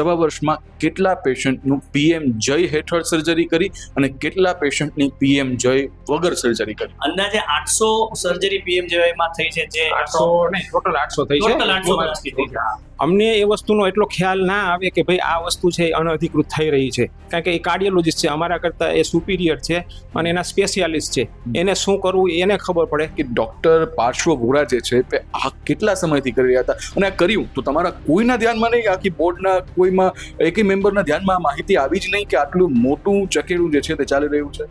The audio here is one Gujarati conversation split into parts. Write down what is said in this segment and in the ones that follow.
સવા વર્ષમાં કેટલા પેશન્ટનું પીએમ જય હેઠળ સર્જરી કરી અને કેટલા પેશન્ટની પીએમ જય વગર સર્જરી કરી? અંદાજે આઠસો સર્જરી પીએમ જયમાં થઈ છે જે આઠસો નહીં ટોટલ આઠસો થઈ છે. ટોટલ આઠસો થઈ છે. અમને એ વસ્તુનો એટલો ખ્યાલ ના આવે કે ભાઈ આ વસ્તુ છે એ અનઅધિકૃત થઈ રહી છે. કારણ કે એ કાર્ડિયોલોજિસ્ટ છે અમારા કરતાં એ સુપિરિયર છે અને એના સ્પેશિયાલિસ્ટ છે. એને શું કરવું એને ખબર પડે. કે ડોક્ટર પાર્શ્વ ગોરા જે છે તે આ કેટલા સમયથી કરી રહ્યા હતા? અને આ કર્યું તો તમારા કોઈના ધ્યાનમાં નહીં? આખી બોર્ડના કોઈમાં એકેય મેમ્બરના ધ્યાનમાં માહિતી આવી જ નહીં કે આટલું મોટું ચકેડું જે છે તે ચાલી રહ્યું છે?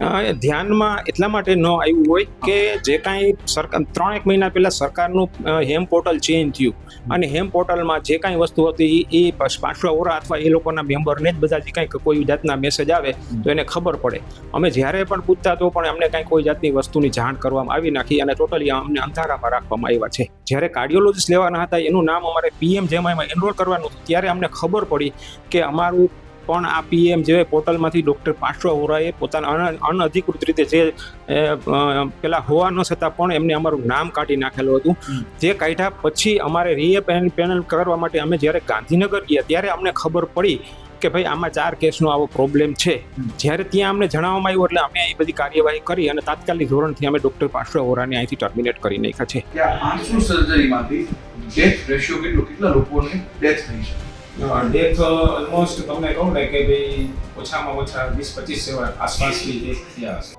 ધ્યાનમાં એટલા માટે ન આવ્યું હોય કે જે કાંઈ સરકાર ત્રણેક મહિના પહેલાં સરકારનું હેમ પોર્ટલ ચેન્જ થયું. અને હેમ પોર્ટલમાં જે કાંઈ વસ્તુ હતી એ પાછલા ઓરા અથવા એ લોકોના મેમ્બરને જ બધા જે કાંઈ કોઈ જાતના મેસેજ આવે, તો એને ખબર પડે. અમે જ્યારે પણ પૂછતા તો પણ અમને કાંઈ કોઈ જાતની વસ્તુની જાણ કરવામાં આવી નાખી અને ટોટલી અમને અંધારામાં રાખવામાં આવ્યા છે. જ્યારે કાર્ડિયોલોજીસ્ટ લેવાના હતા, એનું નામ અમારે પીએમ જેમાં એનરોલ કરવાનું ત્યારે અમને ખબર પડી કે અમારું પણ આ પીએમ જે પોર્ટલમાંથી ડૉક્ટર પાર્શ્વ વોરાએ પોતાના અન- અનઅધિકૃત રીતે જે પેલા હોવા ન છતાં પણ એમને અમારું નામ કાઢી નાખેલું હતું. જે કાઢ્યા પછી અમારે રીએ પેનલ કરવા માટે અમે જ્યારે ગાંધીનગર ગયા ત્યારે અમને ખબર પડી કે ભાઈ આમાં ચાર કેસનો આવો પ્રોબ્લેમ છે. જ્યારે ત્યાં અમને જણાવવામાં આવ્યું એટલે અમે એ બધી કાર્યવાહી કરી અને તાત્કાલિક ધોરણથી અમે ડૉક્ટર પાર્શ્વ વોરાને અહીંથી ટર્મિનેટ કરી નાખ્યા છે. સર્જરીમાંથી ડેથ રેશિયો કેટલો? કેટલા લોકોને ડેથ થઈ છે ડેથ ઓલમોસ્ટ તમને કહું ને કે ભાઈ ઓછામાં ઓછા વીસ પચીસ સેવા આસપાસની ડેથ થયા હશે.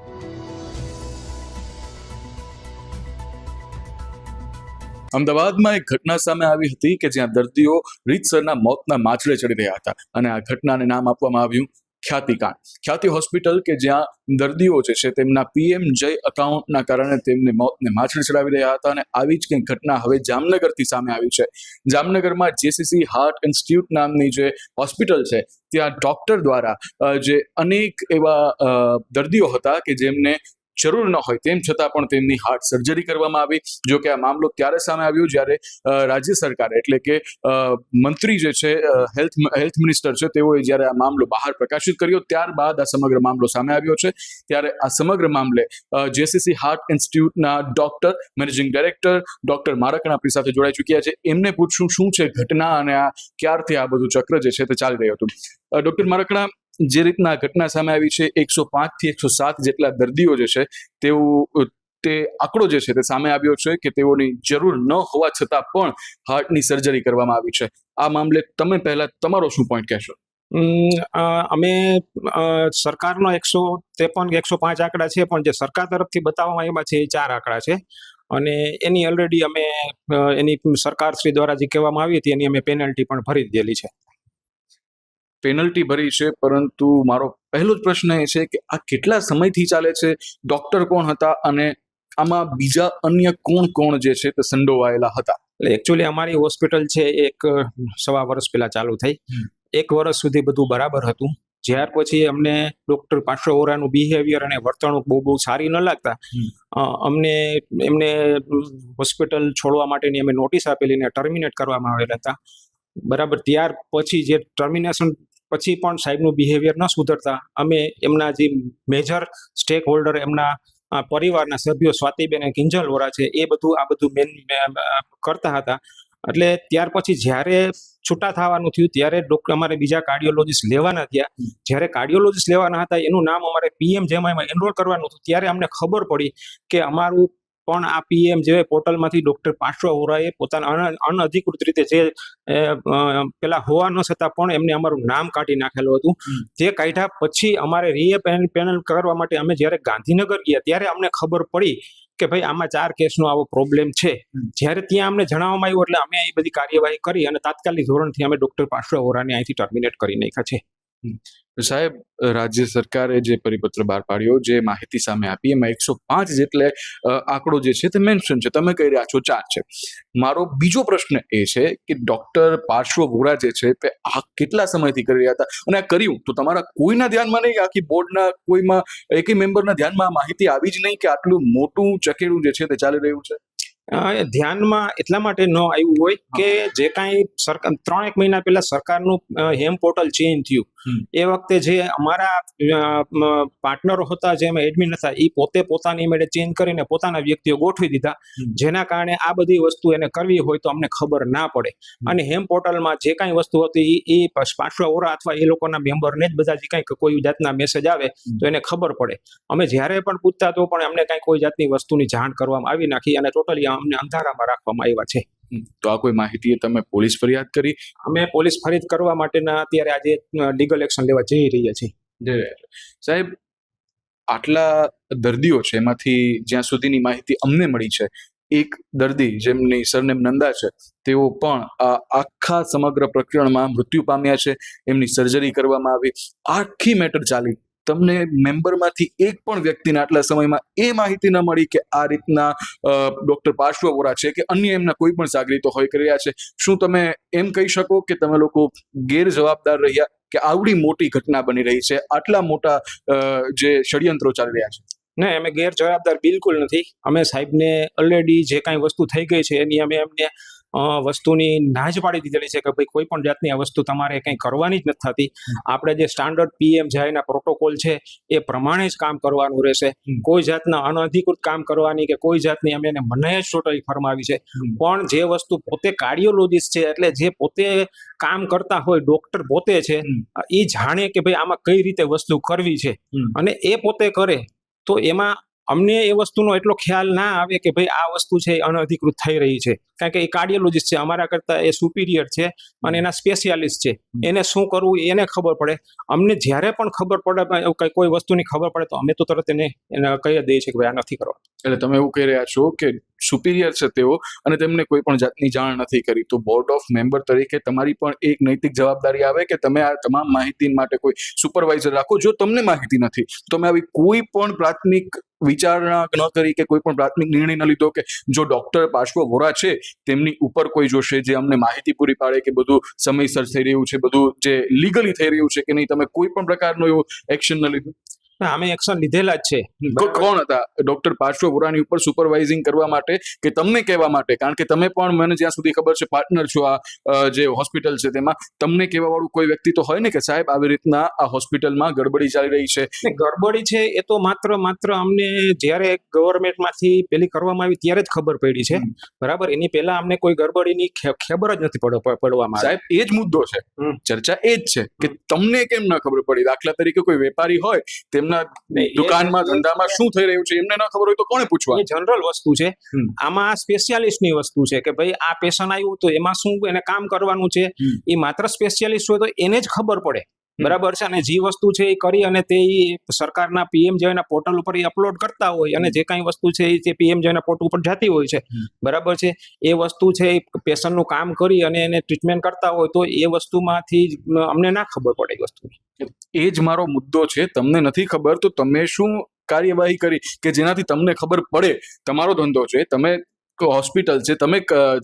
અમદાવાદમાં એક ઘટના સામે આવી હતી કે જ્યાં દર્દીઓ રીતસરના મોતના માછડે ચડી રહ્યા હતા અને આ ઘટનાને નામ આપવામાં આવ્યું ખ્યાતિકાંડ ખ્યાતિ હોસ્પિટલ કે જ્યાં દર્દીઓ જે છે તેમના પીએમ જય અકાઉન્ટના કારણે તેમને મોતને માછડે ચડાવી રહ્યા હતા અને આવી જ કંઈક ઘટના હવે જામનગરથી સામે આવી છે. જામનગરમાં જેસીસી હાર્ટ ઇન્સ્ટિટ્યૂટ નામની જે હોસ્પિટલ છે, ત્યાં ડોક્ટર દ્વારા જે અનેક એવા દર્દીઓ હતા કે જેમને જરૂર ન હોય તેમ છતાં પણ તેમની હાર્ટ સર્જરી કરવામાં આવી. જો કે આ મામલો ત્યારે સામે આવ્યો જ્યારે રાજ્ય સરકારે એટલે કે મંત્રી જે છે હેલ્થ હેલ્થ મિનિસ્ટર છે, તેઓએ જ્યારે આ મામલો બહાર પ્રકાશિત કર્યો ત્યારબાદ આ સમગ્ર મામલો સામે આવ્યો છે. ત્યારે આ સમગ્ર મામલે જેસીસી હાર્ટ ઇન્સ્ટિટ્યૂટના ડોક્ટર મેનેજિંગ ડાયરેક્ટર ડોક્ટર મારકણ આપણી સાથે જોડાઈ ચૂક્યા છે. એમને પૂછશું શું છે ઘટના અને આ ક્યારથી આ બધું ચક્ર જે છે તે ચાલી રહ્યું હતું. ડોક્ટર મારકણા જે રીતના ઘટના સામે આવી છે, એકસો થી એકસો સાત જેટલા દર્દીઓ જે છે, તેઓ, તે આંકડો જે છે તે સામે આવ્યો છે કે તેઓની જરૂર ન હોવા છતાં પણ હાર્ટની સર્જરી કરવામાં આવી છે. આ મામલે તમે પહેલા તમારો શું પોઈન્ટ કહેશો? અમે સરકારનો એકસો ત્રેપન એકસો પાંચ આંકડા છે, પણ જે સરકાર તરફથી બતાવવામાં આવ્યા છે એ ચાર આંકડા છે. અને એની ઓલરેડી અમે એની સરકાર શ્રી દ્વારા જે કહેવામાં આવી હતી એની અમે પેનલ્ટી પણ ભરી દીધેલી છે. પેનલ્ટી ભરી છે પરંતુ મારો પહેલો જ પ્રશ્ન એ છે કે આ કેટલા સમયથી ચાલે છે ડોક્ટર કોણ હતા અને આમાં બીજા અન્ય કોણ કોણ જે છે તે સંડોવાયેલા હતા? એટલે એકચ્યુઅલી અમારી હોસ્પિટલ છે એક સવા વર્ષ પહેલા ચાલુ થઈ. એક વર્ષ સુધી બધું બરાબર હતું. જ્યાર પછી અમને ડૉક્ટર પાછો ઓરાનું બિહેવિયર અને વર્તણૂક બહુ બહુ સારી ન લાગતા. અમને એમને હોસ્પિટલ છોડવા માટેની અમે નોટિસ આપેલી ને ટર્મિનેટ કરવામાં આવેલા હતા. બરાબર ત્યાર પછી જે ટર્મિનેશન પછી પણ સાહેબનું બિહેવિયર ન સુધરતા. અમે એમના જે મેજર સ્ટેક હોલ્ડર એમના પરિવારના સભ્યો સ્વાતિબેન કિંજલ વોરા છે, એ બધું, આ બધું મેન કરતા હતા. એટલે ત્યાર પછી જ્યારે છૂટા થવાનું થયું, ત્યારે ડોક્ટર અમારે બીજા કાર્ડિયોલોજિસ્ટ લેવાના થયા. જ્યારે કાર્ડિયોલોજીસ્ટ લેવાના હતા, એનું નામ અમારે પીએમ જેમાં એનરોલ કરવાનું હતું, ત્યારે અમને ખબર પડી કે અમારું પણ આ પીએમ જે પોર્ટલમાંથી ડોક્ટર પાર્શ્વ હોરાએ પોતાના અન- અનઅધિકૃત રીતે જે પેલા હોવા ન છતાં પણ એમને અમારું નામ કાઢી નાખેલું હતું. જે કાઢ્યા પછી અમારે રીએ પેનલ કરવા માટે અમે જ્યારે ગાંધીનગર ગયા ત્યારે અમને ખબર પડી કે ભાઈ આમાં ચાર કેસનો આવો પ્રોબ્લેમ છે. જ્યારે ત્યાં અમને જણાવવામાં આવ્યું એટલે અમે એ બધી કાર્યવાહી કરી અને તાત્કાલિક ધોરણથી અમે ડોક્ટર પાર્શ્વ વોરાને અહીંથી ટર્મિનેટ કરી નાખ્યા છે. સાહેબ રાજ્ય સરકારે જે પરિપત્ર બહાર પાડ્યો જે માહિતી સામે આપી એમાં એકસો પાંચ જેટલે આંકડો જે છે તે મેન્શન છે. તમે કહી રહ્યા છો ચાર છે. મારો બીજો પ્રશ્ન એ છે કે ડોક્ટર પાર્શ્વ વોરા જે છે તે આ કેટલા સમયથી કરી રહ્યા હતા? અને આ કર્યું? તો તમારા કોઈના ધ્યાનમાં નહીં? આખી બોર્ડના કોઈમાં એકે મેમ્બરના ધ્યાનમાં માહિતી આવી જ નહીં કે આટલું મોટું ચકેડું જે છે તે ચાલી રહ્યું છે? ધ્યાનમાં એટલા માટે ન આવ્યું હોય કે જે કાંઈ સરકાર ત્રણ એક મહિના પહેલા સરકારનું હેમ પોર્ટલ ચેન્જ થયું. એ વખતે જે અમારા પાર્ટનરો હતા જે એડમિન હતા એ પોતે પોતાની મેળે ચેન્જ કરીને પોતાના વ્યક્તિઓ ગોઠવી દીધા. જેના કારણે આ બધી વસ્તુ એને કરવી હોય તો અમને ખબર ના પડે. અને હેમ પોર્ટલમાં જે કાંઈ વસ્તુ હતી એ પાછવા ઓરા અથવા એ લોકોના મેમ્બરને જ બધા જે કાંઈક કોઈ જાતના મેસેજ આવે તો એને ખબર પડે. અમે જ્યારે પણ પૂછતા તો પણ અમને કાંઈ કોઈ જાતની વસ્તુની જાણ કરવામાં આવી નાખી અને ટોટલી અમને અંધારામાં રાખવામાં આવ્યા છે. તો આ કોઈ માહિતીએ તમે પોલીસ ફરિયાદ કરી? અમે પોલીસ ફરિયાદ કરવા માટેના અત્યારે આજે લીગલ એક્શન લેવા જઈ રહ્યા છીએ. સાહેબ આટલા દર્દીઓ છે એમાંથી જ્યાં સુધીની માહિતી અમને મળી છે એક દર્દી જેમની સરનેમ નંદા છે તેઓ પણ આ આખા સમગ્ર પ્રકરણમાં મૃત્યુ પામ્યા છે એમની સર્જરી કરવામાં આવી. આખી મેટર ચાલી તમને મેમ્બરમાંથી એક પણ વ્યક્તિને આટલા સમયમાં એ માહિતી ન મળી કે આ રીતના ડોક્ટર પાર્શ્વ વોરા છે કે અન્ય એમના કોઈ પણ જાગૃતો હોય કરી રહ્યા છે. શું તમે એમ કહી શકો કે તમે લોકો ગેરજવાબદાર રહ્યા કે આવડી મોટી ઘટના બની રહી છે? આટલા મોટા જે ષડયંત્રો ચાલી રહ્યા છે. ને અમે ગેરજવાબદાર બિલકુલ નથી. અમે સાહેબને ઓલરેડી જે કાંઈ વસ્તુ થઈ ગઈ છે એની અમે એમને વસ્તુની ના જ પાડી દીધેલી છે કે ભાઈ કોઈ પણ જાતની આ વસ્તુ તમારે કંઈ કરવાની જ નથી થતી. આપણે જે સ્ટાન્ડર્ડ પીએમ જાયના પ્રોટોકોલ છે એ પ્રમાણે જ કામ કરવાનું રહેશે. કોઈ જાતના અનઅધિકૃત કામ કરવાની કે કોઈ જાતની અમે એને મનાઈ જ ટોટલી ફરમાવી છે. પણ જે વસ્તુ પોતે કાર્ડિયોલોજીસ્ટ છે એટલે જે પોતે કામ કરતા હોય ડોક્ટર પોતે છે એ જાણે કે ભાઈ આમાં કઈ રીતે વસ્તુ કરવી છે. અને એ પોતે કરે તો એમાં અમને એ વસ્તુનો એટલો ખ્યાલ ના આવે કે ભાઈ આ વસ્તુ છે એ અનઅધિકૃત થઈ રહી છે. કારણ કે એ કાર્ડિયોલોજીસ્ટ છે અમારા કરતા એ સુપિરિયર છે અને એના સ્પેશિયાલિસ્ટ છે. એને શું કરવું એને ખબર પડે. અમને જ્યારે પણ ખબર પડે કંઈ કોઈ વસ્તુની ખબર પડે તો અમે તો તરત એને એને કહી દઈએ છીએ કે ભાઈ આ નથી કરવા એટલે તમે એવું કહી રહ્યા છો કે સુપિરિયર છે તેઓ અને તેમને કોઈ પણ જાતની જાણ નથી કરી. તો બોર્ડ ઓફ મેમ્બર તરીકે તમારી પણ એક નૈતિક જવાબદારી આવે કે તમે આ તમામ માહિતી માટે કોઈ સુપરવાઇઝર રાખો? જો તમને માહિતી નથી તો તમે આવી કોઈ પણ પ્રાથમિક વિચારણા ન કરી કે કોઈ પણ પ્રાથમિક નિર્ણય ન લીધો કે જો ડોક્ટર પાર્શ્વ વોરા છે, તેમની ઉપર કોઈ જોશે જે અમને માહિતી પૂરી પાડે કે બધું સમયસર થઈ રહ્યું છે, બધું જે લીગલી થઈ રહ્યું છે કે નહીં, તમે કોઈ પણ પ્રકારનું એવું એક્શન ન લીધું? અમે એક્શન લીધેલા જ છે. કોણ હતા? ડોક્ટર પાર્શ્વ વોરાની ઉપર સુપરવાઇઝિંગ કરવા માટે કે તમને કહેવા માટે? કારણ કે તમે પણ મને જ્યાં સુધી ખબર છે પાર્ટનર છો આ જે હોસ્પિટલ છે તેમાં તમને કહેવા વાળું કોઈ વ્યક્તિ તો હોય ને કે સાહેબ આવી રીતના આ હોસ્પિટલમાં ગડબડી ચાલી રહી છે? ગડબડી છે એ તો માત્ર માત્ર અમને જ્યારે ગવર્મેન્ટમાંથી પેલી કરવામાં આવી ત્યારે જ ખબર પડી છે. બરાબર? એની પહેલા અમને કોઈ ગડબડીની ખબર જ નથી પડવામાં સાહેબ એ જ મુદ્દો છે. ચર્ચા એ જ છે કે તમને કેમ ન ખબર પડી? દાખલા તરીકે કોઈ વેપારી હોય તેમના ને એ- દુકાનમાં ધંધામાં શું થઈ રહ્યું છે એમને ન ખબર હોય તો કોને પૂછવા? જનરલ વસ્તુ છે. આમાં આમાં સ્પેશિયાલિસ્ટની વસ્તુ છે કે ભાઈ આ પેશન આવ્યું તો એમાં શું એને કામ કરવાનું છે? એ માત્ર સ્પેશિયાલિસ્ટ હોય તો એને જ ખબર પડે. બરાબર છે? અને જે વસ્તુ છે એ કરી અને તે સરકારના પીએમ ના પોર્ટલ ઉપર એ અપલોડ કરતા હોય અને જે કાંઈ વસ્તુ છે એ પીએમ ના પોર્ટલ ઉપર જતી હોય છે. બરાબર છે? એ વસ્તુ છે એ પેશન્ટનું કામ કરી અને એને ટ્રીટમેન્ટ કરતા હોય તો એ વસ્તુમાંથી જ અમને ના ખબર પડે એ વસ્તુ એ જ મારો મુદ્દો છે. તમને નથી ખબર તો તમે શું કાર્યવાહી કરી કે જેનાથી તમને ખબર પડે? તમારો ધંધો છે. તમે હોસ્પિટલ છે. તમે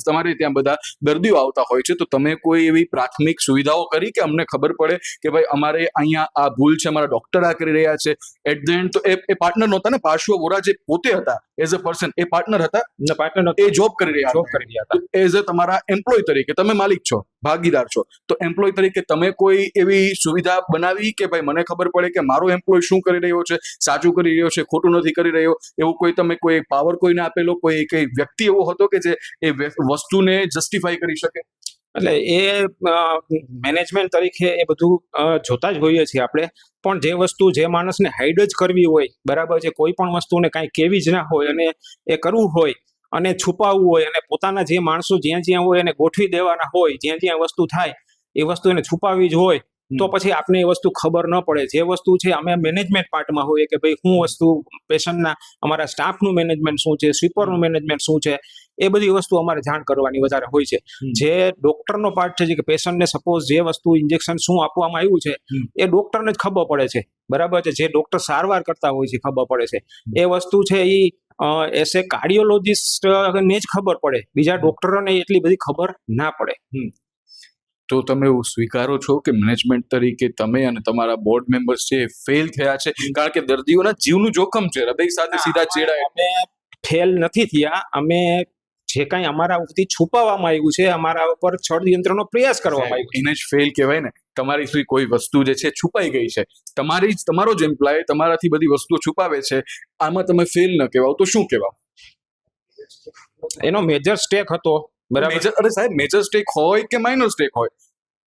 તમારે ત્યાં બધા દર્દીઓ આવતા હોય છે. તો તમે કોઈ એવી પ્રાથમિક સુવિધાઓ કરી કે અમને ખબર પડે કે ભાઈ અમારે અહીંયા આ ભૂલ છે અમારા ડોક્ટર આ કરી રહ્યા છે. એટ ધ એન્ડ તો એ એ પાર્ટનર નહોતા ને? પાર્શ્વ વોરા જે પોતે હતા as a person A partner હતા? પાર્ટનર એ જોબ કરી રહ્યા જોબ કરી રહ્યા હતા. એઝ અ તમારા એમ્પ્લોય તરીકે તમે માલિક છો. ભાગીદાર છો. તો એમ્પ્લોય તરીકે તમે કોઈ એવી સુવિધા બનાવી કે ભાઈ મને ખબર પડે કે મારો એમ્પ્લોય શું કરી રહ્યો છે, સાચું કરી રહ્યો છે, ખોટું નથી કરી રહ્યો? એવું કોઈ તમે કોઈ પાવર કોઈને આપેલો? કોઈ કઈ વ્યક્તિ એવો હતો કે જે એ વસ્તુને જસ્ટિફાઈ કરી શકે? એટલે એ મેનેજમેન્ટ તરીકે એ બધું જોતા જ હોઈએ છીએ આપણે. પણ જે વસ્તુ જે માણસને હાઈડ જ કરવી હોય, બરાબર છે, કોઈ પણ વસ્તુને કાંઈ કેવી જ ના હોય અને એ કરવું હોય અને છુપાવવું હોય અને પોતાના જે માણસો જ્યાં જ્યાં હોય એને ગોઠવી દેવાના હોય જ્યાં જ્યાં વસ્તુ થાય એ વસ્તુ એને છુપાવવી જ હોય તો પછી આપને એ વસ્તુ ખબર ન પડે. જે વસ્તુ છે અમે મેનેજમેન્ટ પાર્ટમાં હોઈએ કે ભાઈ શું વસ્તુ પેશન્ટના અમારા સ્ટાફનું મેનેજમેન્ટ શું છે સ્વીપરનું મેનેજમેન્ટ શું છે એ બધી વસ્તુ અમારે જાણ કરવાની વધારે હોય છે. જે ડોક્ટરનો પાર્ટ છે કે પેશન્ટને સપોઝ જે વસ્તુ ઇન્જેક્શન શું આપવામાં આવ્યું છે એ ડોક્ટરને જ ખબર પડે છે. બરાબર છે? જે ડોક્ટર સારવાર કરતા હોય છે ખબર પડે છે. એ વસ્તુ છે એ એસ એ કાર્ડિયોલોજિસ્ટ ને જ ખબર પડે. બીજા ડોક્ટરોને એટલી બધી ખબર ના પડે. તો તમે એવું સ્વીકારો છો કે મેનેજમેન્ટ તરીકે તમે અને તમારા બોર્ડ મેમ્બર્સ છે ફેલ થયા છે કારણ કે દર્દીઓના જીવનું જોખમ છે. હૃદય સાથે સીધા ચેડા અમે ફેલ નથી થયા. અમે જે કાંઈ અમારા ઉપરથી છુપાવવામાં આવ્યું છે અમારા ઉપર ષડયંત્રનો પ્રયાસ કરવામાં આવ્યો એને જ ફેલ કહેવાય ને. તમારી કોઈ વસ્તુ જે છે છુપાઈ ગઈ છે. તમારી જ તમારો જ એમ્પ્લોય તમારાથી બધી વસ્તુઓ છુપાવે છે. આમાં તમે ફેલ ન કહેવાઓ તો શું કહેવાઓ? એનો મેજર સ્ટેક હતો બરાબર? અરે સાહેબ મેજર સ્ટેક હોય કે માઇનર સ્ટેક હોય?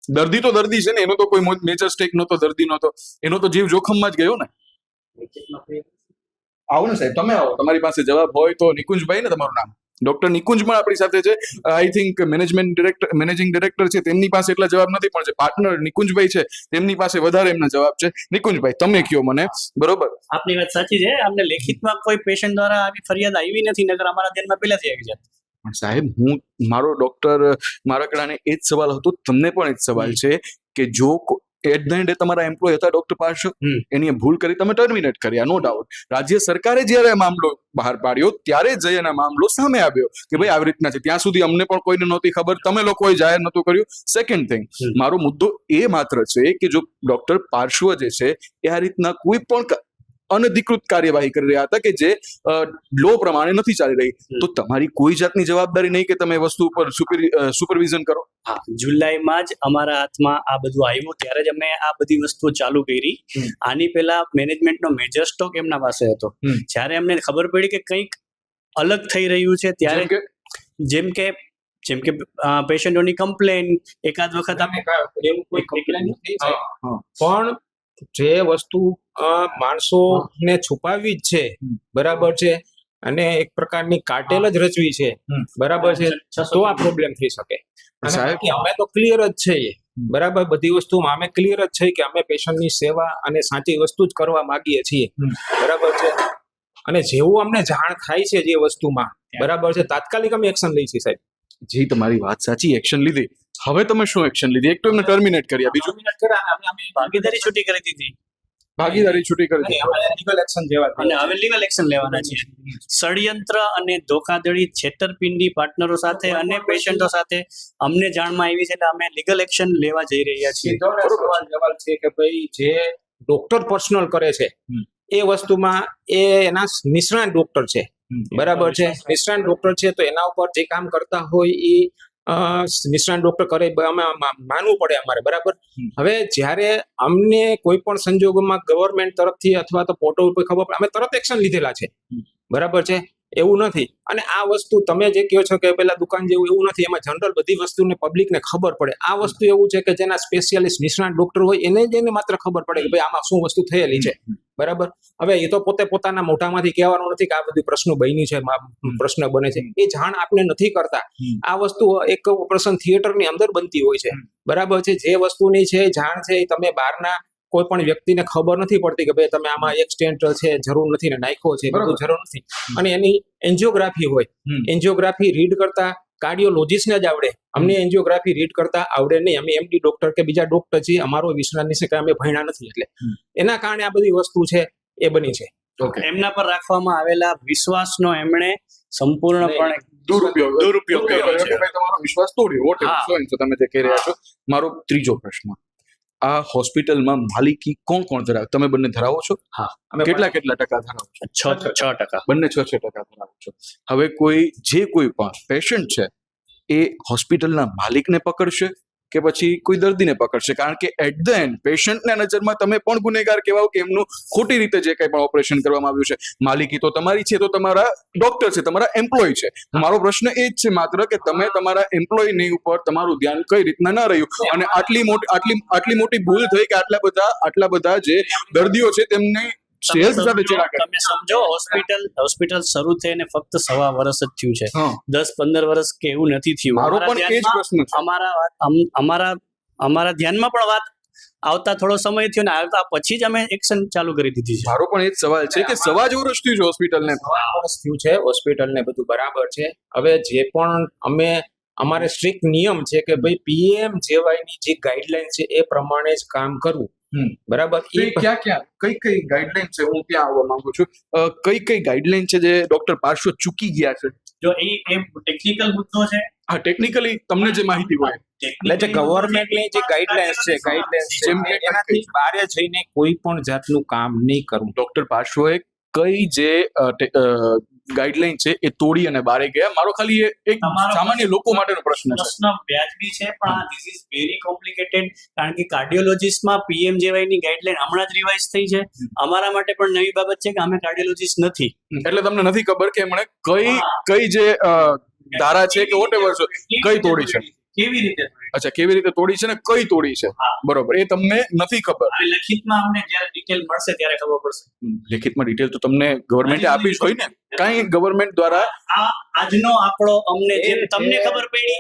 દર્દી તો દર્દી છે ને એનો તો કોઈ મેજર સ્ટેક નતો દર્દી નતો એનો તો જીવ જોખમમાં જ ગયો ને. આવો ને સાહેબ તમે આવો. તમારી પાસે જવાબ હોય તો નિકુંજભાઈ ને તમારું નામ. ડોક્ટર નિકુંજ પણ આપણી સાથે છે. I think management director managing director છે. તેમની પાસે એટલા જવાબ નથી પણ જે પાર્ટનર નિકુંજભાઈ છે તેમની પાસે વધારે એમના જવાબ છે. નિકુંજભાઈ તમે કયો મને? બરોબર? આપની વાત સાચી છે. અમને લેખિતમાં કોઈ પેશન્ટ દ્વારા આવી ફરિયાદ આવી નથી નગર અમારા ધ્યાનમાં પહેલાથી આવી જાય પણ સાહેબ હું મારો ડોક્ટર મારા કડાને એ જ સવાલ હતો તમને પણ એ જ સવાલ છે કે જો એટ ધ એન્ડ તમારા એમ્પ્લોય હતા ડોક્ટર પાર્શ્વ હમ. એની ભૂલ કરી તમે ટર્મિનેટ કર્યા નો ડાઉટ રાજ્ય સરકારે જ્યારે આ મામલો બહાર પાડ્યો ત્યારે જ એના મામલો સામે આવ્યો કે ભાઈ આવી રીતના છે. ત્યાં સુધી અમને પણ કોઈને નહોતી ખબર તમે લોકોએ જાહેર નહોતું કર્યું. સેકન્ડ થિંગ મારો મુદ્દો એ માત્ર છે કે જો ડોક્ટર પાર્શ્વ જે છે એ આ રીતના કોઈ પણ અનધિકૃત કાર્યવાહી કરી રહ્યા હતા કે જે લો પ્રમાણે નથી ચાલી રહી. તો તમારી કોઈ જાતની જવાબદારી નહીં કે તમે વસ્તુ ઉપર સુપરવિઝન કરો? હા જુલાઈમાં જ અમારા હાથમાં આ બધું આવ્યું. ત્યારે જ અમે આ બધી વસ્તુઓ ચાલુ કરી. આની પહેલા મેનેજમેન્ટનો મેજર સ્ટોક એમના પાસે હતો. જ્યારે અમને ખબર પડી કે કંઈક અલગ થઈ રહ્યું છે ત્યારે જેમ કે? જેમ કે પેશન્ટોની કમ્પ્લેન એકાદ વખત આપણે એવું કોઈ. પણ જે વસ્તુ માણસો માણસોને છુપાવવી જ છે બરાબર છે અને એક પ્રકારની કાટેલ જ રચવી છે બરાબર છે તો આ પ્રોબ્લેમ થઈ શકે. અમે તો ક્લિયર જ છે બરાબર બધી વસ્તુમાં અમે ક્લિયર જ છે કે અમે પેશન્ટની સેવા અને સાચી વસ્તુ જ કરવા માંગીએ છીએ. બરાબર છે. અને જેવું અમને જાણ થાય છે જે વસ્તુમાં બરાબર છે. તાત્કાલિક અમે એક્શન લઈએ છીએ સાહેબ. જી તમારી વાત સાચી એક્શન લીધી. હવે તમે શું એક્શન લીધી? એક તો એમને ટર્મિનેટ કર્યા બીજું ભાગીદારી છૂટી કરી દીધી. ભાગીદારી છૂટી કરી દીધી. લીગલ એક્શન જેવા અને હવે લીગલ એક્શન લેવાના છે. ષડયંત્ર અને ધોખાધડી છેતરપિંડી પાર્ટનરો સાથે અને પેશન્ટો સાથે અમને જાણમાં આવી છે એટલે અમે લીગલ એક્શન લેવા જઈ રહ્યા છીએ. સવાલ જવાબ છે કે ભાઈ જે ડોક્ટર પર્સનલ કરે છે એ વસ્તુમાં એ એના નિષ્ણાત ડોક્ટર છે. બરાબર છે. નિષ્ણાત ડોક્ટર છે તો એના ઉપર જે કામ કરતા હોય એ નિષ્ણાત ડોક્ટર કરે અમે માનવું પડે અમારે બરાબર? હવે જ્યારે અમને કોઈ પણ સંજોગોમાં ગવર્મેન્ટ તરફથી અથવા તો પોર્ટલ ઉપર ખબર પડે અમે તરત એક્શન લીધેલા છે. બરાબર છે? એવું નથી. અને આ વસ્તુ તમે જે કહો છો કે પેલા દુકાન જેવું એવું નથી એમાં જનરલ બધી વસ્તુને પબ્લિકને ખબર પડે. આ વસ્તુ એવું છે કે જેના સ્પેશિયાલિસ્ટ નિષ્ણાત ડોક્ટર હોય એને જ એને માત્ર ખબર પડે કે ભાઈ આમાં શું વસ્તુ થયેલી છે. બરાબર? હવે એ તો પોતે પોતાના મોઢામાંથી કહેવાનું નથી કે આ બધી પ્રશ્નો બની છે પ્રશ્ન બને છે. એ જાણ આપણે નથી કરતા. આ વસ્તુ એક ઓપરેશન થિયેટરની અંદર બનતી હોય છે. બરાબર છે? જે વસ્તુની છે જાણ છે એ તમે બહારના કોઈ પણ વ્યક્તિને ખબર નથી પડતી કે ભાઈ તમે આમાં એક સ્ટેન્ટ છે જરૂર નથી ને નાખ્યો છે બધું જરૂર નથી. અને એની એન્જિયોગ્રાફી હોય. એન્જિયોગ્રાફી રીડ કરતા કાર્ડિયોલોજીસ્ટને જ આવડે. અમને એન્જિયોગ્રાફી રીડ કરતા આવડે નહીં. અમે એમડી ડોક્ટર કે બીજા ડોક્ટર છીએ. અમારો વિશ્વાસની છે કે અમે ભણ્યા નથી એટલે. એના કારણે આ બધી વસ્તુ છે એ બની છે. એમના પર રાખવામાં આવેલા વિશ્વાસનો એમણે સંપૂર્ણપણે દુરુપયોગ. દુરુપયોગ કર્યો છે. તમારો વિશ્વાસ તોડ્યો. તમે જે કહી રહ્યા છો મારો ત્રીજો પ્રશ્ન. આ હોસ્પિટલમાં માલિકી કોણ કોણ ધરાવે? તમે બંને ધરાવો છો? અમે કેટલા કેટલા ટકા ધરાવો છો? છ છ ટકા. બંને છ છ ટકા ધરાવો છો. હવે કોઈ જે કોઈ પણ પેશન્ટ છે એ હોસ્પિટલના માલિકને પકડશે કે પછી કોઈ દર્દીને પકડશે. કારણ કે એટ ધ એન્ડ પેશન્ટના નજરમાં તમે પણ ગુનેગાર કહેવાઓ કે એમનું ખોટી રીતે જે કંઈ પણ ઓપરેશન કરવામાં આવ્યું છે. માલિકી તો તમારી છે, તો તમારા ડોક્ટર છે, તમારા એમ્પ્લોય છે. મારો પ્રશ્ન એ જ છે માત્ર કે તમે તમારા એમ્પ્લોયની ઉપર તમારું ધ્યાન કઈ રીતના ન રહ્યું? અને આટલી મોટી, આટલી આટલી મોટી ભૂલ થઈ કે આટલા બધા આટલા બધા જે દર્દીઓ છે, તેમને તમે સાથે સમજો- ચેડા કરે? તમે સમજો હોસ્પિટલ હોસ્પિટલ શરૂ થઈને ફક્ત સવા વર્ષ જ થયું છે. દસ પંદર વર્ષ કે એવું નથી થયું. મારો અમારા પણ એ જ પ્રશ્ન છે. અમારા અમારા અમારા ધ્યાનમાં પણ વાત આવતા થોડો સમય થયો ને આવતા પછી જ અમે એક્શન ચાલુ કરી દીધી છે. મારો પણ એ જ સવાલ છે કે સવા જ વર્ષ થયું છે હોસ્પિટલને સવા વર્ષ થયું છે હોસ્પિટલ ને બધું બરાબર છે. હવે જે પણ અમે અમારે સ્ટ્રિક્ટ નિયમ છે કે ભાઈ પીએમ જેવાયની જે ગાઈડલાઈન છે એ પ્રમાણે જ કામ કરવું. બરાબર? એ ક્યાં ક્યાં? કઈ કઈ ગાઈડલાઈન છે? હું ત્યાં આવવા માંગુ છું. કઈ કઈ ગાઈડલાઈન છે જે ડોક્ટર પાર્શ્વ ચૂકી ગયા છે? જો એ એ ટેકનિકલ મુદ્દો છે? હા ટેકનિકલી તમને જે માહિતી હોય. એટલે જે ગવર્મેન્ટની જે ગાઈડલાઈન્સ છે ગાઈડલાઈન્સ જેમ કે એનાથી બહાર જઈને કોઈ પણ જાતનું કામ નહીં કરવું. ડોક્ટર પાર્શ્વએ કઈ જે ગાઈડલાઈન છે એ તોડી અને બારે ગયા. મારો ખાલી એક સામાન્ય લોકો માટેનો પ્રશ્ન છે. પ્રશ્ન વ્યાજબી છે પણ આ ધીસ ઇઝ વેરી કોમ્પ્લિકેટેડ કારણ કે કાર્ડિયોલોજીસ્ટમાં પીએમજેવાયની ગાઈડલાઈન હમણાં જ રિવાઇઝ થઈ છે. અમારા માટે પણ નવી બાબત છે કે અમે કાર્ડિયોલોજીસ્ટ નથી. એટલે તમને નથી ખબર કે એમણે કઈ કઈ જે ધારા છે કે વોટ એવર કઈ તોડી છે? કેવી રીતે અચ્છા કેવી રીતે તોડી છે ને કઈ તોડી છે. બરોબર એ તમને નથી ખબર. હવે અમને જ્યારે ડિટેલ મળશે ત્યારે ખબર પડશે. લેખિતમાં ડિટેલ તો તમને ગવર્મેન્ટે આપી જ હોય ને. કઈ ગવર્મેન્ટ દ્વારા આ આજનો આંકડો અમને જેમ તમને ખબર પડી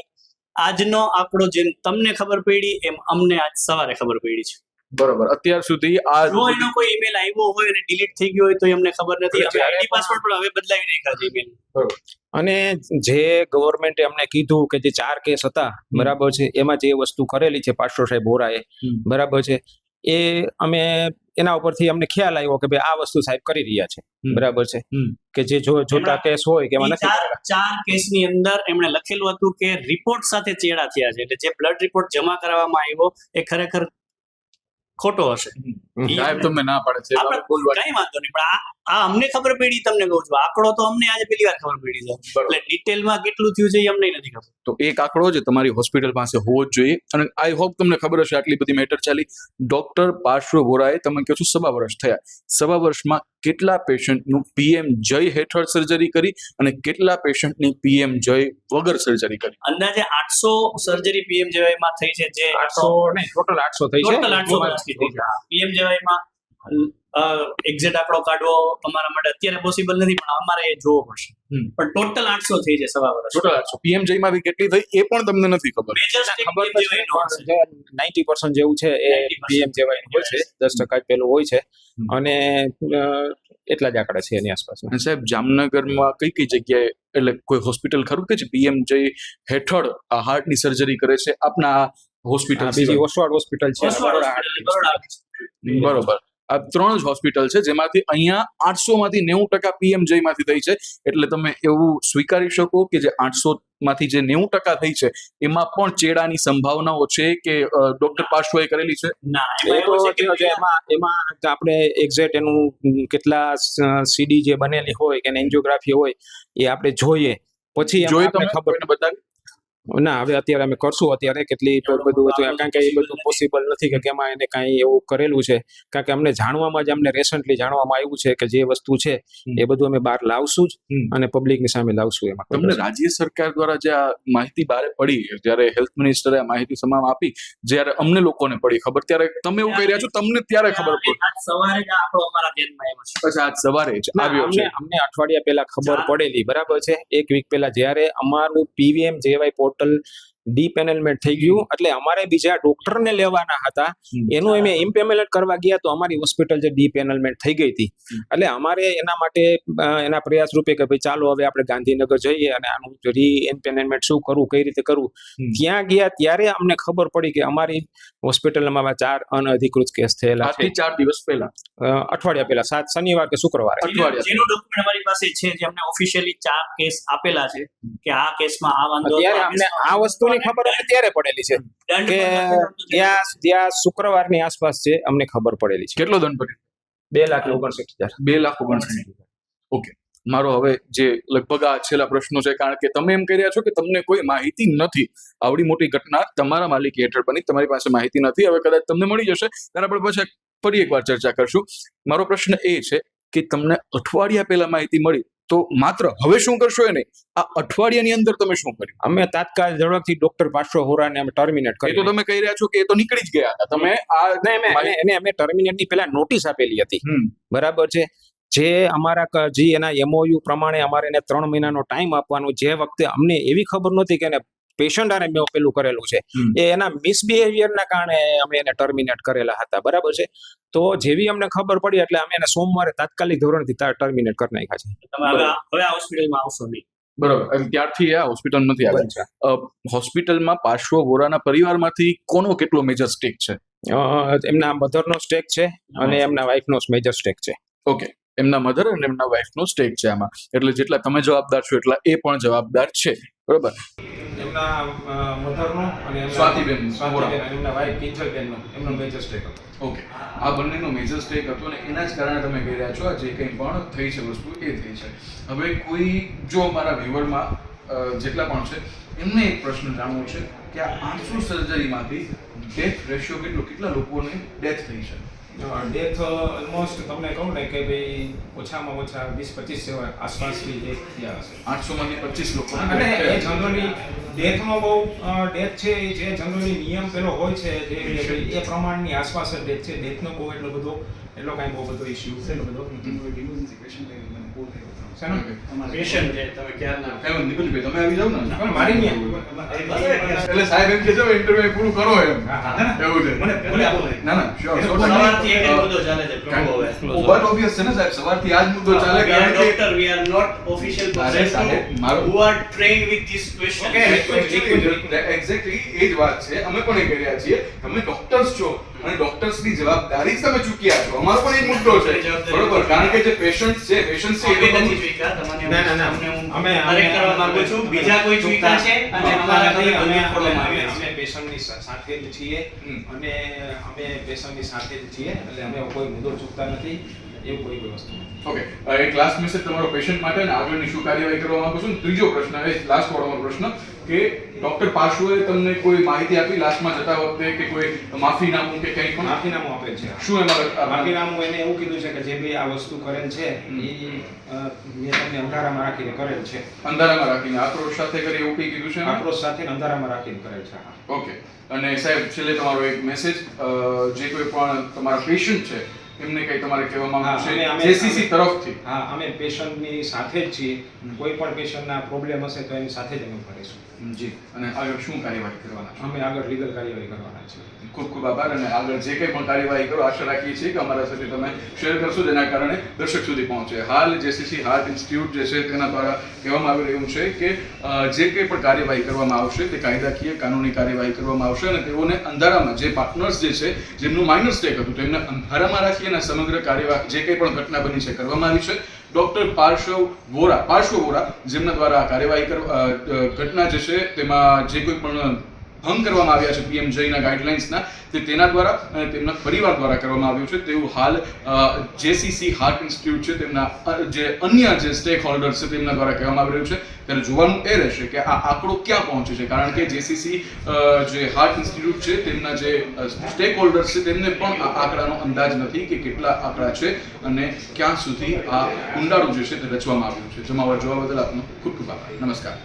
આજનો આંકડો જેમ તમને ખબર પડી એમ અમને આજ સવારે ખબર પડી છે. બરોબર. અત્યાર સુધી આ જો એનો કોઈ ઈમેલ આવ્યો હોય અને ડિલીટ થઈ ગયો હોય તો એમને ખબર નથી. અમે આઈડી પાસવર્ડ પણ હવે બદલાવી નાખ્યા છે ઈમેલ અને જે ગવર્મેન્ટે અમને કીધું કે જે ચાર કેસ હતા બરાબર છે એમાં જે વસ્તુ કરેલી છે પાસ્ટર સાહેબ બોરાએ બરાબર છે એ અમે એના ઉપરથી અમને ખ્યાલ આવ્યો કે ભાઈ આ વસ્તુ સાહેબ કરી રહ્યા છે બરાબર છે કે જે જો જોતા કેસ હોય કે એમાં ચાર ચાર કેસની અંદર એમણે લખેલું હતું કે રિપોર્ટ સાથે ચેડા થયા છે. એટલે જે બ્લડ રિપોર્ટ જમા કરાવવામાં આવ્યો એ ખરેખર ખોટો હશે. સાહેબ તમને ના પાડે છે કઈ વાંધો નહીં પણ આ આ અમને ખબર પડી તમને કહું છું. આંકડો તો અમને આજે પહેલી વાર ખબર પડી છે. એટલે ડિટેલમાં કેટલું થયું છે એ અમને નથી ખબર. તો એક આંકડો જે તમારી હોસ્પિટલ પાસે હોવો જ જોઈએ. અને આઈ હોપ તમને ખબર હશે આટલી બધી મેટર ચાલી. ડોક્ટર પાર્શ્વ વોરાએ તમે કહો છો સવા વર્ષ થયા. સવા વર્ષમાં કેટલા પેશન્ટનું પીએમ જય હેઠળ સર્જરી કરી અને કેટલા પેશન્ટની પીએમ જય વગર સર્જરી કરી? અંદાજે આઠસો સર્જરી પીએમમાં થઈ છે જે આઠસો નહીં ટોટલ આઠસો થઈ છે. પીએમ આઠસો એક્ઝેક્ટ આંકડો કાઢવો અમારા માટે અત્યારે પોસિબલ નથી પણ અમારે એ જોવો પડશે. પણ ટોટલ આઠસો થઈ છે સવા વર્ષ ટોટલ આઠસો. પીએમ જયમાંથી કેટલી થઈ એ પણ તમને નથી ખબર. ખબર નાઇન્ટી પર્સન્ટ જેવું છે એ પીએમ જેવાય હોય છે દસ ટકા પેલું હોય છે. અને એટલા જ આંકડા છે એની આસપાસ. સાહેબ જામનગરમાં કઈ કઈ જગ્યાએ એટલે કોઈ હોસ્પિટલ ખરું કે છે પીએમ જય હેઠળ હાર્ટની સર્જરી કરે છે આપના હોસ્પિટલ બીજી ઓસવાડ હોસ્પિટલ છે બરોબર. આ ત્રણ જ હોસ્પિટલ છે જેમાંથી અહીંયા આઠસો માંથી નેવું ટકા પીએમમાંથી થઈ છે. એટલે તમે એવું સ્વીકારી શકો કે જે આઠસો માંથી જે નેવું ટકા થઈ છે એમાં પણ ચેડાની સંભાવનાઓ છે કે ડોક્ટર પાર્શ્વએ કરેલી છે? ના એમાં તો એવું છે જો કે એમાં એમાં આપણે એક્ઝેક્ટ એનું કેટલા સીડી જે બનેલી હોય કે એન્જિયોગ્રાફી હોય એ આપણે જોઈએ. પછી જોઈએ જોઈ આપણે તમે ખબર બતાવી? ના હવે અત્યારે અમે કરશું અત્યારે કેટલી બધું હતું કારણ કે એ બધું પોસિબલ નથી કે કેમાં એને કાંઈ એવું કરેલું છે. કારણ કે અમને જાણવામાં જ અમને રેસન્ટલી જાણવામાં આવ્યું છે કે જે વસ્તુ છે એ બધું અમે બહાર લાવશું જ અને અને પબ્લિકની સામે લાવશું એમાં. તમને રાજ્ય સરકાર દ્વારા જે આ માહિતી બહાર પડી જ્યારે હેલ્થ મિનિસ્ટરે આ માહિતી સમામ આપી જ્યારે અમને લોકોને પડી ખબર ત્યારે તમે એવું કહી રહ્યા છો તમને ત્યારે ખબર પડી. સવારે જ અમારા ધ્યાનમાં આવ્યો છે. પછી આજ સવારે જ આવ્યો અમને છે. અમને અઠવાડિયા પહેલા ખબર પડેલી બરાબર છે? એક વીક પહેલા જ્યારે અમારું પીવીએમ જેવાય પોર્ટલ ડીપેનલમેન્ટ થઈ ગયું. એટલે અમારે બીજા ડોક્ટરને લેવાના હતા એનું અમે ઇમ્પેમેન્ટ કરવા ગયા તો અમારી હોસ્પિટલ જે ડીપેનલમેન્ટ થઈ ગઈ હતી. એટલે અમારે એના માટે એના પ્રયાસ રૂપે કે ભાઈ ચાલો હવે આપણે ગાંધીનગર જઈએ અને આનું રી શું કરવું કઈ રીતે કરવું. ત્યાં ગયા ત્યારે અમને ખબર પડી કે અમારી હોસ્પિટલમાં ચાર અનઅધિકૃત કેસ થયેલા છે. ચાર દિવસ પહેલા. અઠવાડિયા પહેલા સાત શનિવાર કે શુક્રવારે. અઠવાડિયા. જેનું ડોક્યુમેન્ટ અમારી પાસે છે જે અમને ઓફિશિયલી ચાર કેસ આપેલા છે કે આ કેસમાં આ વાંધો અત્યારે આ અમને કેસમાં ખબર અમને ત્યારે પડેલી છે કે ત્યાં ત્યાં શુક્રવારની આસપાસ છે અમને ખબર પડેલી છે. કેટલો દંડ પડ્યો? બે લાખ ઓગણસાઠ હજાર. બે લાખ ઓગણસાઠ ઓકે. મારો હવે જે લગભગ આ છેલ્લા પ્રશ્નો છે કારણ કે તમે એમ કહી રહ્યા છો કે તમને કોઈ માહિતી નથી. આવડી મોટી ઘટના તમારા માલિકી હેઠળ બની તમારી પાસે માહિતી નથી. હવે કદાચ તમને મળી જશે. ત્યારે આપણે પછી ફરી એકવાર ચર્ચા કરશું. મારો પ્રશ્ન એ છે કે તમને અઠવાડિયા પહેલા માહિતી મળી તો માત્ર હવે શું કરશો એ નહીં આ અઠવાડિયાની અંદર તમે શું કર્યું? અમે તાત્કાલિક ઝડપથી ડોક્ટર પાછો હોરાને અમે ટર્મિનેટ કરી તો તમે કહી રહ્યા છો કે એ તો નીકળી જ ગયા હતા. તમે આ એને એને અમે ટર્મિનેટની પહેલા નોટિસ આપેલી હતી. બરાબર છે? જે અમારા જે એના એમઓયુ પ્રમાણે અમારે એને ત્રણ મહિનાનો ટાઈમ આપવાનો. જે વખતે અમને એવી ખબર નહોતી કે એને પેશન્ટ અને મેં પેલું કરેલું છે. એ એના મિસબિહેવિયરના કારણે અમે એને ટર્મિનેટ કરેલા હતા. બરાબર છે? તો જેવી અમને ખબર પડી એટલે અમે એને સોમવારે તાત્કાલિક ધોરણથી ટર્મિનેટ કરી નાખ્યા છે. હવે આ- હોસ્પિટલમાં આવશો નહીં. બરોબર. ત્યારથી આ હોસ્પિટલ નથી આવ્યા હોસ્પિટલમાં પાર્શ્વ વોરાના પરિવારમાંથી કોનો કેટલો મેજર સ્ટેક છે? એમના મધરનો સ્ટેક છે અને એમના વાઇફનો મેજર સ્ટેક છે. ઓકે. એમના મધર અને એમના વાઇફનો સ્ટેક છે આમાં. એટલે જેટલા તમે જવાબદાર છો એટલા એ પણ જવાબદાર છે. બરોબર? એમના મધરનો અને સ્વાતિબેન સ્વાતિબેન અને એમના વાઈફ કિંજલબેનનો એમનો મેજર સ્ટેક હતો. ઓકે આ બંનેનો મેજર સ્ટેક હતો અને એના જ કારણે તમે કહી રહ્યા છો આ જે કંઈ પણ થઈ છે વસ્તુ એ થઈ છે. હવે કોઈ જો અમારા વ્યુઅરમાં જેટલા પણ છે એમને એક પ્રશ્ન જાણવો છે કે આ આંસુ સર્જરીમાંથી ડેથ રેશિયો કેટલો કેટલા લોકોને ડેથ થઈ છે ડેથ ઓલમોસ્ટ તમને કહું ને કે ભાઈ ઓછામાં ઓછા વીસ પચીસ જેવા આસપાસથી ડેથ થયા હશે આઠસોમાંથી પચીસ લોકો અને એ જનરલી ડેથનો બહુ ડેથ છે જે જનરલી નિયમ પેલો હોય છે જે એ પ્રમાણની આસપાસ જ ડેથ છે. ડેથનો બહુ એટલો બધો એટલો કાંઈ બહુ બધો ઇસ્યુ છે એટલો બધો? પેશન્ટ છે તમે ક્યારના? એમ નિકુંજભાઈ તમે આવી જાઓ ને. પણ મારી નહીં એટલે સાહેબ એમ કે છે ઇન્ટરવ્યુ પૂરું કરો એમ. હા, હા. એવું છે. મને મને ના ના sure, sure. સવારથી એક મુદ્દો ચાલે છે પ્રભુ હવે. ઓ, but છે ને સાહેબ. સવારથી આ જ મુદ્દો ચાલે we કારણ કે doctor we are not official અરે મારો- are trained with this question? Exactly એ જ વાત છે. અમે પણ એ કર્યા છીએ. તમે ડોક્ટર્સ છો. અને ડોક્ટર્સની જવાબદારી જ તમે ચૂક્યા છો. અમારો પણ એ મુદ્દો છે. બરોબર? કારણ કે જે પેશન્ટ છે પેશન્ટ છે એ નથી ચૂક્યા, તમને ના, ના, અમે- correct કરવા માંગુ છું. બીજા કોઈ ચૂક્યા છે? અને અમારા કોઈ અમે પ્રોબ્લેમ આવે અમે- છે. અમે પેશન્ટની સાથે જ છીએ. અને અમે પેશન્ટની સાથે જ છીએ. એટલે અમે કોઈ મુદ્દો ચૂકતા નથી. એવું કોઈ કોઈ વસ્તુ નથી. ઓકે એક લાસ્ટ મેસેજ તમારો પેશન્ટ માટે અને આગળની શું કાર્યવાહી કરવા માંગો છો ત્રીજો પ્રશ્ન એ લાસ્ટ વાળો પ્રશ્ન કે ડોક્ટર પાર્શ્વએ તમને કોઈ માહિતી આપી લાસ્ટમાં જતા વખતે કે કોઈ માફીનામું કે કંઈ પણ? માફીનામું આપે છે. શું એમાં માફીનામું એને એવું કીધું છે કે જે બી આ વસ્તુ કરેલ છે એ મેં તમને અંધારામાં રાખીને કરેલ છે. અંધારામાં રાખીને આક્રોશ સાથે કરી એવું કંઈ કીધું છે? આક્રોશ સાથે અંધારામાં રાખીને કરેલ છે ઓકે અને સાહેબ છેલ્લે તમારો એક મેસેજ જે કોઈ પણ તમારા પેશન્ટ છે એમને કંઈ તમારે કહેવા માંગો છો? જેસીસી તરફથી. હા અમે પેશન્ટની સાથે જ છીએ. કોઈ પણ પેશન્ટના પ્રોબ્લેમ હશે તો એની સાથે જ અમે ફરીશું જી. અને આગળ શું કાર્યવાહી કરવાના અમે આગળ લીગલ કાર્યવાહી કરવાના છીએ. ખૂબ ખૂબ આભાર અને આગળ જે કંઈ પણ કાર્યવાહી કરો, આશા રાખીએ છીએ કે અમારા સાથે તમે શેર કરશો, જેના કારણે દર્શક સુધી પહોંચે. હાલ જેસીસી હાર્ટ ઇન્સ્ટિટ્યૂટ જે છે તેના દ્વારા કહેવામાં આવી રહ્યું છે કે જે કંઈ પણ કાર્યવાહી કરવામાં આવશે તે કાયદાકીય કાનૂની કાર્યવાહી કરવામાં આવશે અને તેઓને અંધારામાં જે પાર્ટનર્સ જે છે, જેમનું માઇનર સ્ટેક હતું, તેમને અંધારામાં રાખી અને સમગ્ર કાર્યવાહી, જે કંઈ પણ ઘટના બની છે, કરવામાં આવી છે. ડોક્ટર પાર્શ્વ વોરા પાર્શ્વ વોરા જેમના દ્વારા કાર્યવાહી કરવા ઘટના જે છે તેમાં જે કોઈ પણ ભંગ કરવામાં આવ્યા છે પીએમ જયના ગાઈડલાઇન્સના તે તેના દ્વારા, અને તેમના પરિવાર દ્વારા કરવામાં આવ્યું છે. તેવું હાલ જેસીસી હાર્ટ ઇન્સ્ટિટ્યૂટ છે. તેમના જે અન્ય જે સ્ટેક હોલ્ડર્સ છે તેમના દ્વારા કહેવામાં આવી રહ્યું છે. ત્યારે જોવાનું એ રહેશે કે આ આંકડો ક્યાં પહોંચે છે. કારણ કે જેસીસી જે હાર્ટ ઇન્સ્ટિટ્યૂટ છે, તેમના જે સ્ટેક હોલ્ડર્સ છે, તેમને પણ આ આંકડાનો અંદાજ નથી કે કેટલા આંકડા છે અને ક્યાં સુધી આ ઊંડાણું જે છે તે રચવામાં આવ્યું છે. જમાવટ જોવા બદલ આપનો ખૂબ ખૂબ આભાર. નમસ્કાર.